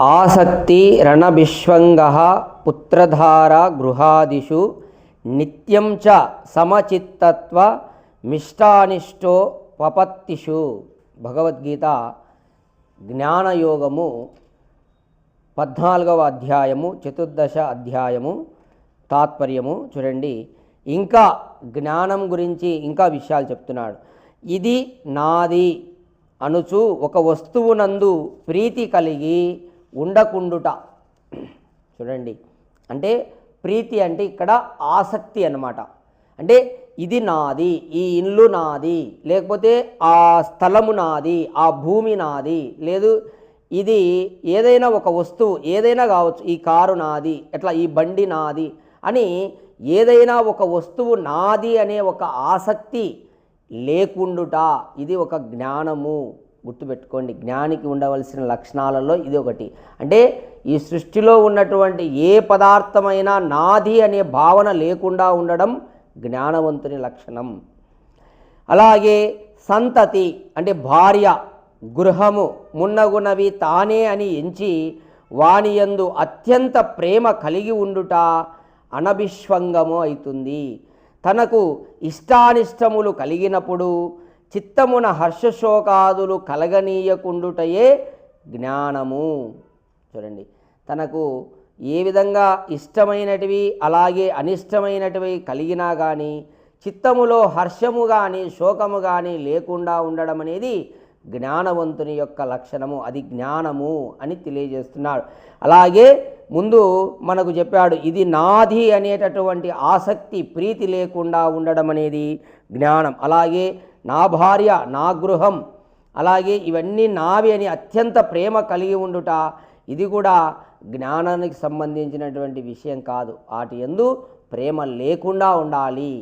ఆసక్తి రణభిష్వంగ పుత్రధార గృహాదిషు నిత్యం చ సమచిత్తత్వ మిష్టానిష్టో పపత్తిషు. భగవద్గీత జ్ఞానయోగము పద్నాలుగవ అధ్యాయము చతుర్దశ అధ్యాయము తాత్పర్యము చూడండి. ఇంకా జ్ఞానం గురించి ఇంకా విషయాలు చెప్తున్నాడు. ఇది నాది అనుచు ఒక వస్తువునందు ప్రీతి కలిగి ఉండకుండుట. చూడండి. అంటే ప్రీతి అంటే ఇక్కడ ఆసక్తి అన్నమాట. అంటే ఇది నాది ఈ ఇల్లు నాది లేకపోతే ఆ స్థలము నాది ఆ భూమి నాది లేదు ఇది ఏదైనా ఒక వస్తువు ఏదైనా కావచ్చు ఈ కారు నాది ఎట్లా ఈ బండి నాది అని ఏదైనా ఒక వస్తువు నాది అనే ఒక ఆసక్తి లేకుండుట ఇది ఒక జ్ఞానము. గుర్తుపెట్టుకోండి. జ్ఞానికి ఉండవలసిన లక్షణాలలో ఇది ఒకటి. అంటే ఈ సృష్టిలో ఉన్నటువంటి ఏ పదార్థమైనా నాది అనే భావన లేకుండా ఉండడం జ్ఞానవంతుని లక్షణం. అలాగే సంతతి అంటే భార్య గృహము మున్నగునవి తానే అని ఎంచి వానియందు అత్యంత ప్రేమ కలిగి ఉండుట అనభిష్వంగము అవుతుంది తనకు ఇష్టానిష్టములు కలిగినప్పుడు చిత్తమున హర్షశోకాదులు కలగనీయకుండుటయే జ్ఞానము. చూడండి తనకు ఏ విధంగా ఇష్టమైనటివి అలాగే అనిష్టమైనటివి కలిగినా కానీ చిత్తములో హర్షము కానీ శోకము కానీ లేకుండా ఉండడం అనేది జ్ఞానవంతుని యొక్క లక్షణము. అది జ్ఞానము అని తెలియజేస్తున్నాడు. అలాగే ముందు మనకు చెప్పాడు ఇది నాది అనేటటువంటి ఆసక్తి ప్రీతి లేకుండా ఉండడం అనేది జ్ఞానం. అలాగే నా భార్య నా గృహం. అలాగే ఇవన్నీ నావి అని అత్యంత ప్రేమ కలిగి ఉండుట ఇది కూడా జ్ఞానానికి సంబంధించినటువంటి విషయం కాదు. వాటి ఎందు ప్రేమ లేకుండా ఉండాలి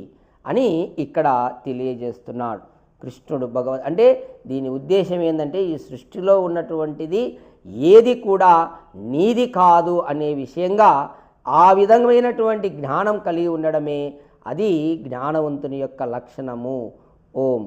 అని ఇక్కడ తెలియజేస్తున్నాడు కృష్ణుడు భగవద్ అంటే దీని ఉద్దేశం ఏంటంటే ఈ సృష్టిలో ఉన్నటువంటిది ఏది కూడా నీది కాదు అనే విషయంగా ఆ విధమైనటువంటి జ్ఞానం కలిగి ఉండడమే అది జ్ఞానవంతుని యొక్క లక్షణము. ஓம்